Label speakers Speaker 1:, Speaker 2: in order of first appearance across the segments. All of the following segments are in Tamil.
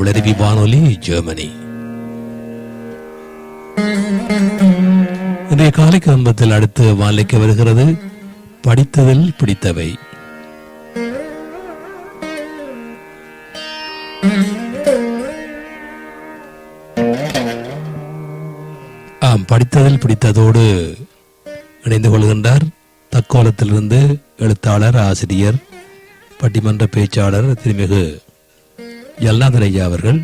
Speaker 1: தமிழருவி வானொலி ஜெர்மனி. இன்றைய காலை கம்பத்தில் அடுத்து வானிலைக்கு வருகிறது. படித்ததில் பிடித்தவை. ஆம் படித்ததில் பிடித்ததோடு இணைந்து கொள்கின்றார் தக்கோலத்திலிருந்து எழுத்தாளர் ஆசிரியர் பட்டிமன்ற பேச்சாளர் திருமிகு ஜல்லாதன் ஐயா அவர்கள்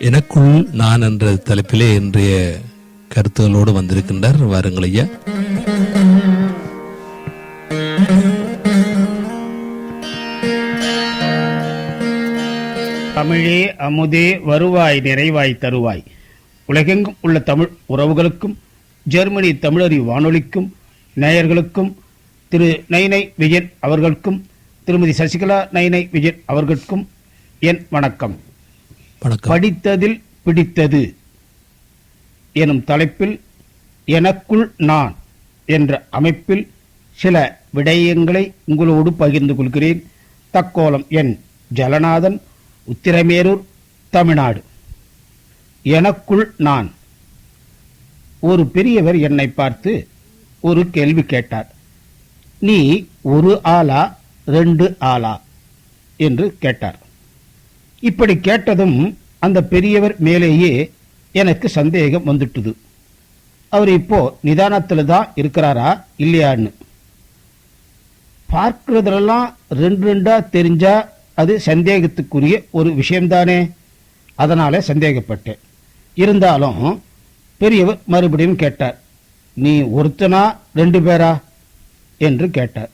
Speaker 1: எனக்குள் நான் என்ற தலைப்பிலே இன்றைய கருத்துகளோடு வந்திருக்கின்றார் வாருங்கள் ஐயா.
Speaker 2: தமிழே அமுதே வருவாய் நிறைவாய் தருவாய். உலகெங்கும் உள்ள தமிழ் உறவுகளுக்கும் ஜெர்மனி தமிழறி வானொலிக்கும் நேயர்களுக்கும் திரு நைனை விஜயன் அவர்களுக்கும் திருமதி சசிகலா நைனை விஜயன் அவர்களுக்கும் என் வணக்கம்.
Speaker 1: வணக்கம்.
Speaker 2: படித்ததில் பிடித்தது எனும் தலைப்பில் எனக்குள் நான் என்ற அமைப்பில் சில விடயங்களை உங்களோடு பகிர்ந்து கொள்கிறேன். தக்கோலம் என் ஜலநாதன் உத்திரமேரூர் தமிழ்நாடு. எனக்குள் நான். ஒரு பெரியவர் என்னை பார்த்து ஒரு கேள்வி கேட்டார். நீ ஒரு ஆளா ரெண்டு ஆளா? என்று கேட்டார். இப்படி கேட்டதும் அந்த பெரியவர் மேலேயே எனக்கு சந்தேகம் வந்துட்டுது. அவர் இப்போ நிதானத்தில் தான் இருக்கிறாரா இல்லையான்னு. பார்க்கிறதுலாம் ரெண்டு ரெண்டா தெரிஞ்சா அது சந்தேகத்துக்குரிய ஒரு விஷயம்தானே. அதனால சந்தேகப்பட்டேன். இருந்தாலும் பெரியவர் மறுபடியும் கேட்டார் நீ ஒருத்தனா ரெண்டு பேரா? என்று கேட்டார்.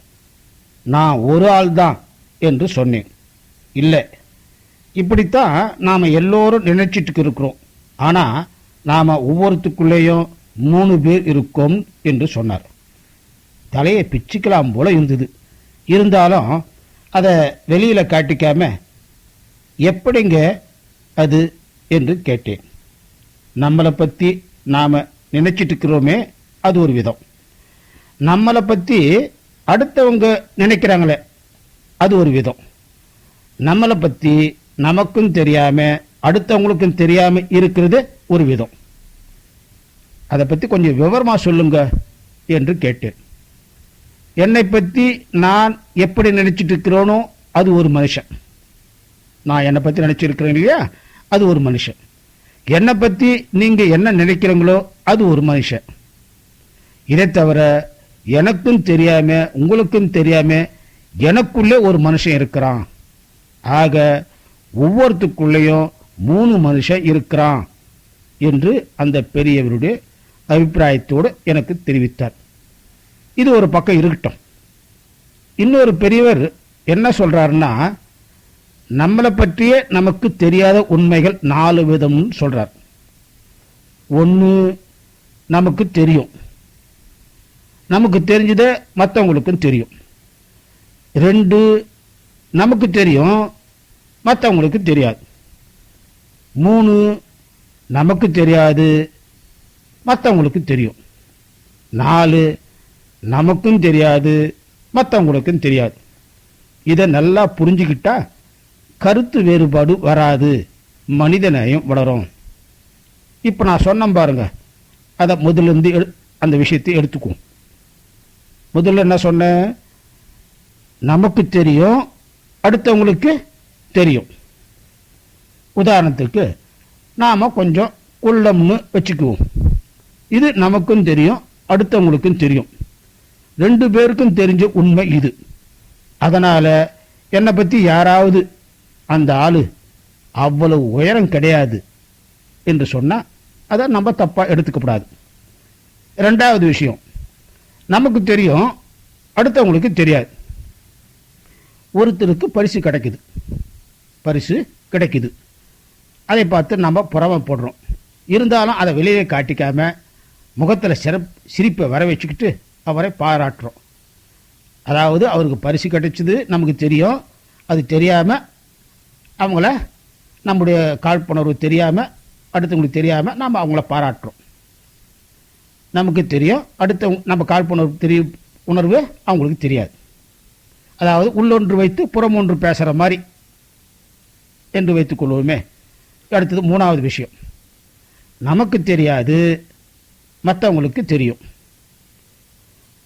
Speaker 2: நான் ஒரு ஆள் தான் என்று சொன்னேன். இல்லை இப்படித்தான் நாம் எல்லோரும் நினைச்சிட்டு இருக்கிறோம். ஆனால் நாம் ஒவ்வொருத்துக்குள்ளேயும் மூணு பேர் இருக்கோம் என்று சொன்னார். தலையை பிச்சுக்கலாம் போல இருந்தது. இருந்தாலும் அதை வெளியில் காட்டிக்காம எப்படிங்க அது என்று கேட்டேன். நம்மளை பற்றி நாம் நினச்சிட்டு இருக்கிறோமே அது ஒரு விதம். நம்மளை பற்றி அடுத்தவங்க நினைக்கிறாங்களே அது ஒரு விதம். நம்மளை பற்றி நமக்கும் தெரியாம அடுத்தவங்களுக்கும் தெரியாம இருக்கிறது ஒரு விதம். அதை பற்றி கொஞ்சம் விவரமா சொல்லுங்க என்று கேட்டேன். என்னை பற்றி நான் எப்படி நினைச்சிட்டு இருக்கிறோனோ அது ஒரு மனுஷன். நான் என்னை பற்றி நினைச்சிருக்கிறேன் இல்லையா? அது ஒரு மனுஷன். என்னை பற்றி நீங்க என்ன நினைக்கிறீங்களோ அது ஒரு மனுஷன். இதை தவிர எனக்கும் தெரியாம உங்களுக்கும் தெரியாம எனக்குள்ளே ஒரு மனுஷன் இருக்கிறான். ஆக ஒவ்வொருத்துக்குள்ளேயும் மூணு மனுஷன் இருக்கிறான் என்று அந்த பெரியவருடைய அபிப்பிராயத்தோடு எனக்கு தெரிவித்தார். இது ஒரு பக்கம் இருக்கட்டும். இன்னொரு பெரியவர் என்ன சொல்றாருன்னா நம்மளை பற்றிய நமக்கு தெரியாத உண்மைகள் நாலு விதம்னு சொல்றார். ஒன்று நமக்கு தெரியும். நமக்கு தெரிஞ்சதை மற்றவங்களுக்கும் தெரியும். ரெண்டு நமக்கு தெரியும் மற்றவங்களுக்கு தெரியாது. மூணு நமக்கு தெரியாது. மற்றவங்களுக்கு தெரியும். நாலு நமக்கும் தெரியாது. மற்றவங்களுக்கும் தெரியாது. இதை நல்லா புரிஞ்சுக்கிட்டா கருத்து வேறுபாடு வராது. மனிதநேயம் வளரும். இப்போ நான் சொன்னேன் பாருங்க. அதை முதலிருந்து எடு- அந்த விஷயத்தை எடுத்துக்குவோம் முதல்ல என்ன சொன்னேன்? நமக்கு தெரியும் அடுத்தவங்களுக்கு தெரியும். உதாரணத்துக்கு நாம் கொஞ்சம் குள்ளம்னு வச்சுக்குவோம். இது நமக்கும் தெரியும் அடுத்தவங்களுக்கும் தெரியும். ரெண்டு பேருக்கும் தெரிஞ்ச உண்மை இது. அதனால் என்னை பற்றி யாராவது அந்த ஆள் அவ்வளவு உயரம் கிடையாது என்று சொன்னால் அதை நம்ம தப்பாக எடுத்துக்கப்படாது ரெண்டாவது விஷயம் நமக்கு தெரியும் அடுத்தவங்களுக்கு தெரியாது. ஒருத்தருக்கு பரிசு கிடைக்குது. பரிசு கிடைக்குது. அதை பார்த்து நம்ம புறமைப்படுறோம் இருந்தாலும் அதை வெளியே காட்டிக்காம முகத்தில் சிறப் சிரிப்பை வர வச்சுக்கிட்டு அவரை பாராட்டுறோம். அதாவது அவருக்கு பரிசு கிடைச்சது நமக்கு தெரியும். அது தெரியாமல் அவங்கள நம்முடைய காழ்ப்புணர்வு தெரியாமல் அடுத்தவங்களுக்கு தெரியாமல் நாம் அவங்கள பாராட்டுறோம். நமக்கு தெரியும் அடுத்த நம்ம காழ்ப்புணர்வு தெரிய உணர்வு அவங்களுக்கு தெரியாது. அதாவது உள்ளொன்று வைத்து புறமொன்று பேசுகிற மாதிரி என்று வைத்துக் கொள்வோமே. அடுத்தது மூணாவது விஷயம். நமக்கு தெரியாது மற்றவங்களுக்கு தெரியும்.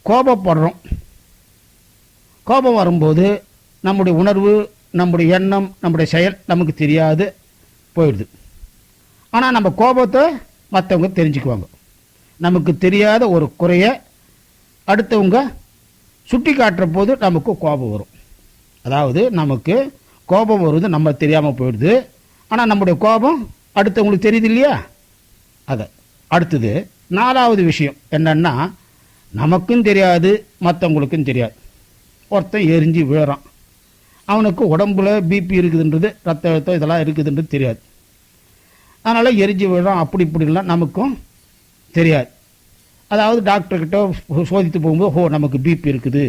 Speaker 2: கோபப்படுறோம். கோபம் வரும்போது நம்முடைய உணர்வு நம்முடைய எண்ணம் நம்முடைய செயல் நமக்கு தெரியாது போயிடுது. ஆனால் நம்ம கோபத்தை மற்றவங்க தெரிஞ்சுக்குவாங்க. நமக்கு தெரியாத ஒரு குறைய அடுத்தவங்க சுட்டி காட்டுற போது நமக்கு கோபம் வரும். அதாவது நமக்கு கோபம் வருது நம்ம தெரியாமல் போயிடுது. ஆனால் நம்முடைய கோபம் அடுத்தவங்களுக்கு தெரியுது இல்லையா? அதை. அடுத்தது நாலாவது விஷயம் என்னன்னா நமக்கும் தெரியாது மற்றவங்களுக்கும் தெரியாது. ஒருத்தன் எரிஞ்சு விழுறான். அவனுக்கு உடம்புல பிபி இருக்குதுன்றது ரத்த அழுத்தம் இதெல்லாம் இருக்குதுன்றது தெரியாது. அதனால் எரிஞ்சு விழுறான் அப்படி இப்படிலாம் நமக்கும் தெரியாது. அதாவது டாக்டர்கிட்ட சோதித்து போகும்போது ஓ நமக்கு பிபி இருக்குது.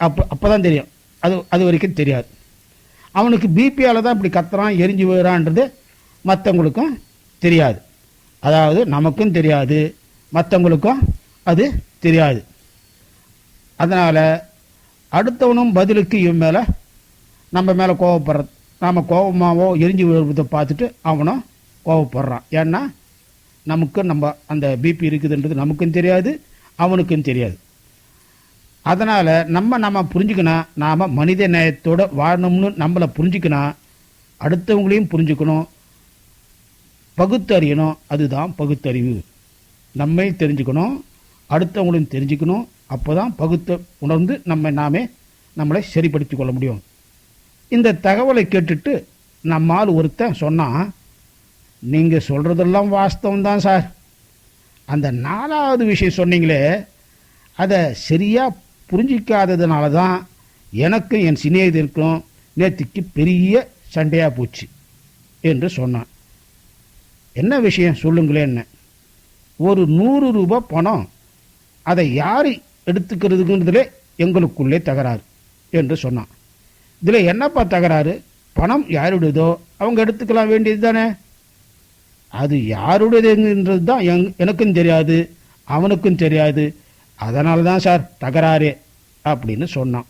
Speaker 2: அப்போ அப்போ தான் தெரியும். அது அது வரைக்கும் தெரியாது. அவனுக்கு பிபியால் தான் இப்படி கத்துறான் எரிஞ்சு விழுறான்றது மற்றவங்களுக்கும் தெரியாது. அதாவது நமக்கும் தெரியாது மற்றவங்களுக்கும் அது தெரியாது. அதனால் அடுத்தவனும் பதிலுக்கு இவன் மேலே நம்ம மேலே கோவப்படுற நாம் கோபமாவோ எரிஞ்சு விழுறதை பார்த்துட்டு அவனும் கோவப்படுறான். ஏன்னா நமக்கு நம்ம அந்த பிபி இருக்குதுன்றது நமக்கும் தெரியாது அவனுக்கும் தெரியாது. அதனால் நம்ம நம்ம புரிஞ்சுக்கணும் நாம் மனித நேயத்தோடு வாழணும்னு நம்மளை புரிஞ்சுக்கணும் அடுத்தவங்களையும் புரிஞ்சுக்கணும். பகுத்தறியணும். அதுதான் பகுத்தறிவு. நம்மை தெரிஞ்சுக்கணும். அடுத்தவங்களையும் தெரிஞ்சுக்கணும். அப்போ தான் பகுத்த உணர்ந்து நம்ம நாமே நம்மளை சரிப்படுத்தி கொள்ள முடியும். இந்த தகவலை கேட்டுட்டு நம்மால் ஒருத்தன் சொன்னால் நீங்கள் சொல்கிறதெல்லாம் வாஸ்தவம் தான் சார். அந்த நாலாவது விஷயம் சொன்னீங்களே அதை சரியாக புரிஞ்சிக்காததுனால தான் எனக்கும் என் சிநேகிதருக்கும் நேத்திக்கு பெரிய சண்டையாக போச்சு என்று சொன்னான். என்ன விஷயம் சொல்லுங்களேன்னு. ஒரு நூறு ரூபாய் பணம் அதை யார் எடுத்துக்கிறதுங்கிறதுல எங்களுக்குள்ளே தகராறு என்று சொன்னான். இதில் என்னப்பா தகராறு? பணம் யாருடையதோ அவங்க எடுத்துக்கலாம் வேண்டியது தானே அது யாருடையதுன்றது தான் எங் எனக்கும் தெரியாது அவனுக்கும் தெரியாது அதனால தான் சார் தகராறு அப்படின்னு சொன்னான்.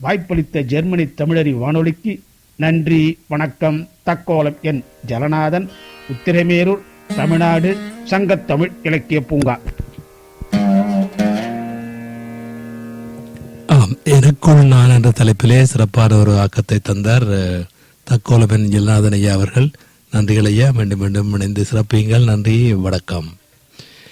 Speaker 2: வாய்ப்பளித்த ஜெர்மனி தமிழறி வானொலிக்கு நன்றி வணக்கம் தக்கோலம் என் ஜலநாதன் உத்திரமேரூர் தமிழ்நாடு சங்கத்தமிழ் இலக்கிய பூங்கா.
Speaker 1: ஆம் எனக்குள் நான் என்ற தலைப்பிலே சிறப்பான ஒரு ஆக்கத்தை தந்தார் அஹ், தக்கோலபன் ஜெல்நாதன் ஐயா அவர்கள். நன்றிகள் ஐயா மீண்டும் மீண்டும் இணைந்து சிறப்பியுங்கள். நன்றி வணக்கம்.